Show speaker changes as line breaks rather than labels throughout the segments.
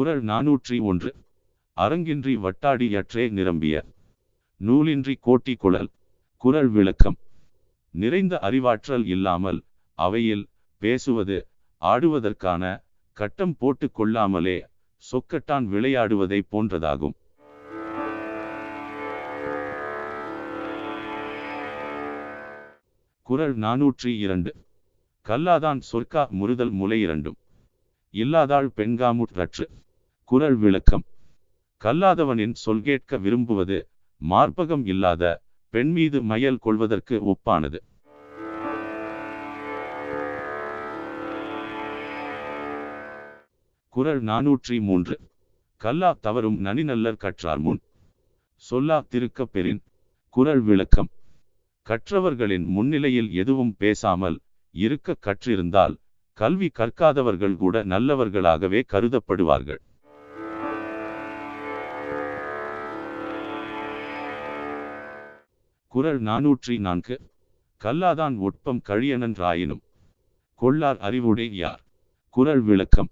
குரல் நாநூற்றி ஒன்று. அரங்கின்றி வட்டாடி அற்றே நிரம்பிய நூலின்றி கோட்டி குழல் குரல் விளக்கம். நிறைந்த அறிவாற்றல் இல்லாமல் அவையில் பேசுவது ஆடுவதற்கான கட்டம் போட்டு கொள்ளாமலே சொக்கட்டான் விளையாடுவதை போன்றதாகும். குரல் நாநூற்றி இரண்டு. கல்லாதான் சொற்கா முறுதல் முலை இரண்டும். இல்லாதாள் பெண்காமுற்றற்று குரல் விளக்கம். கல்லாதவனின் சொல் கேட்க விரும்புவது மார்பகம் இல்லாத பெண் மீது மயல் கொள்வதற்கு ஒப்பானது. குரல் நாநூற்றி மூன்று. கல்லா தவறும் நனிநல்லர் கற்றார் முன். சொல்லா திருக்கப் குரல் விளக்கம். கற்றவர்களின் முன்னிலையில் எதுவும் பேசாமல் இருக்க கற்றிருந்தால் கல்வி கற்காதவர்கள் கூட நல்லவர்களாகவே கருதப்படுவார்கள். குரல் நாநூற்றி நான்கு. கல்லாதான் ஒட்பம் கழியனன்றாயினும் கொள்ளார் அறிவுடை யார்? குரல் விளக்கம்.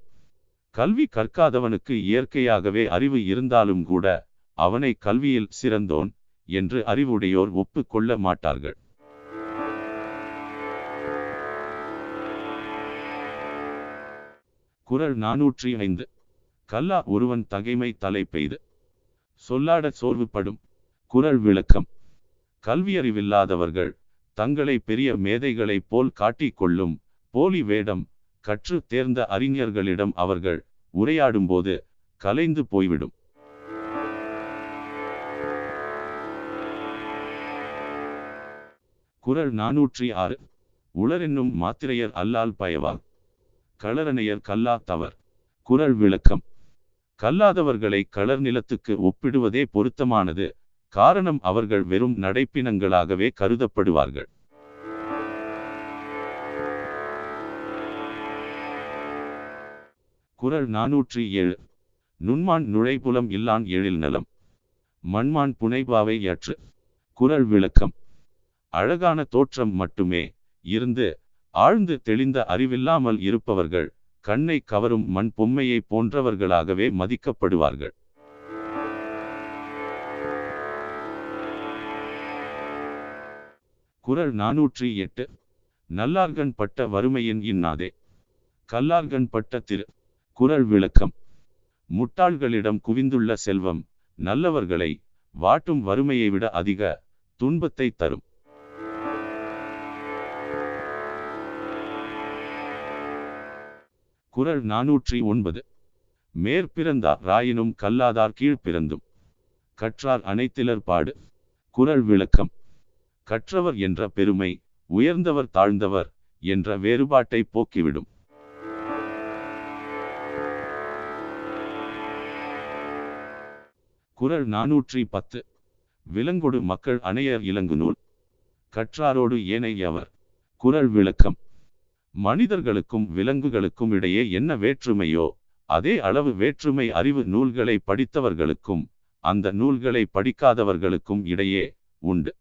கல்வி கற்காதவனுக்கு இயற்கையாகவே அறிவு இருந்தாலும் கூட அவனை கல்வியில் சிறந்தோன் என்று அறிவுடையோர் ஒப்புக் கொள்ள மாட்டார்கள். குரல் நாநூற்றி ஐந்து. கல்லா ஒருவன் தகைமை தலை பெய்து. சொல்லாட சோர்வுபடும். குரல் விளக்கம். கல்வியறிவில்லாதவர்கள் தங்களை பெரிய மேதைகளைப் போல் காட்டிக்கொள்ளும் போலி வேடம் கற்று தேர்ந்த அறிஞர்களிடம் அவர்கள் உரையாடும்போது கலைந்து போய்விடும். குரல் நாநூற்றி ஆறு உளரென்னும் மாத்திரையர் அல்லால் பயவா களரணையர் கல்லா தவர். குரல் விளக்கம். கல்லாதவர்களை களர் நிலத்துக்கு ஒப்பிடுவதே பொருத்தமானது. காரணம் அவர்கள் வெறும் நடைப்பினங்களாகவே கருதப்படுவார்கள். குரல் நாநூற்றி ஏழு. நுண்மான் நுழைபுலம் இல்லான் எழில் நலம். மண்மான் புனைபாவை அற்று குரல் விளக்கம். அழகான தோற்றம் மட்டுமே. இருந்து ஆழ்ந்து தெளிந்த அறிவில்லாமல் இருப்பவர்கள் கண்ணை கவரும் மண் பொம்மையை போன்றவர்களாகவே மதிக்கப்படுவார்கள். குரல் நாநூற்றி எட்டு. நல்லார்கண் பட்ட வறுமையின் இன்னாதே. கல்லார்கண் பட்ட திரு. குரல் விளக்கம். முட்டாள்களிடம் குவிந்துள்ள செல்வம் நல்லவர்களை வாட்டும் வறுமையை விட அதிக துன்பத்தை தரும். குரல் நாநூற்றி ஒன்பது. மேற்பிறந்தார் ராயினும் கல்லாதார் கீழ்பிறந்தும். கற்றார் அனைத்திலர் பாடு. குரல் விளக்கம். கற்றவர் என்ற பெருமை உயர்ந்தவர் தாழ்ந்தவர் என்ற வேறுபாட்டை போக்கிவிடும். குரல் நாநூற்றி பத்து. விலங்கொடு மக்கள் அணையர் இலங்கு நூல். கற்றாரோடு ஏனையவர் குரல் விளக்கம். மனிதர்களுக்கும் விலங்குகளுக்கும் இடையே என்ன வேற்றுமையோ அதே அளவு வேற்றுமை அறிவு நூல்களை படித்தவர்களுக்கும் அந்த நூல்களை படிக்காதவர்களுக்கும் இடையே உண்டு.